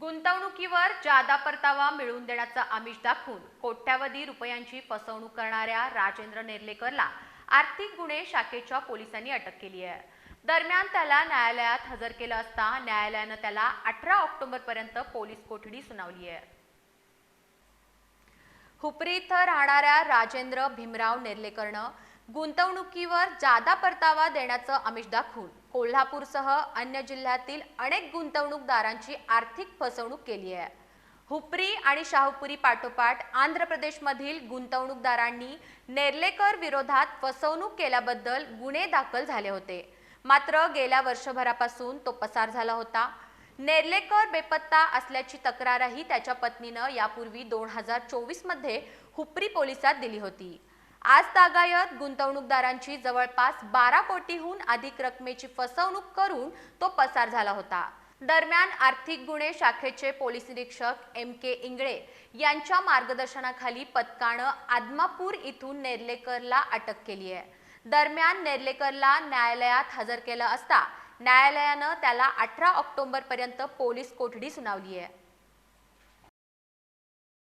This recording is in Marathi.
गुंतवणुकीवर जादा परतावा मिळवून देण्याचं आमिष दाखवून कोट्यावधी रुपयांची फसवणूक करणाऱ्या राजेंद्र नेर्लेकरला आर्थिक गुन्हे शाखेच्या पोलिसांनी अटक केली आहे. दरम्यान त्याला न्यायालयात हजर केलं असता न्यायालयानं त्याला अठरा ऑक्टोबर पर्यंत पोलीस कोठडी सुनावली आहे. हुपरी इथं राहणाऱ्या राजेंद्र भीमराव नेर्लेकरनं गुंतवणुकीवर जादा परतावा देण्याचं आमिष दाखवून कोल्हापूरसह अन्य जिल्ह्यातील अनेक गुंतवणूकदारांची आर्थिक फसवणूक केली आहे. हुपरी आणि शाहूपुरी पाठोपाठ आंध्र प्रदेशमधील गुंतवणूकदारांनी नेर्लेकर विरोधात फसवणूक केल्याबद्दल गुन्हे दाखल झाले होते. मात्र गेल्या वर्षभरापासून तो पसार झाला होता. नेर्लेकर बेपत्ता असल्याची तक्रारही त्याच्या पत्नीनं यापूर्वी दोन हजार चोवीसमध्ये हुपरी पोलिसात दिली होती. आज तागायत गुंतवणूकदारांची जवळपास बारा कोटीहून अधिक रकमेची फसवणूक करून तो पसार झाला होता. दरम्यान आर्थिक गुन्हे शाखेचे पोलीस निरीक्षक एम के इंगळे यांच्या मार्गदर्शनाखाली पथकानं आदमापूर इथून नेर्लेकरला अटक केली आहे. दरम्यान नेर्लेकरला न्यायालयात हजर केलं असता न्यायालयानं त्याला अठरा ऑक्टोबरपर्यंत पोलीस कोठडी सुनावली आहे.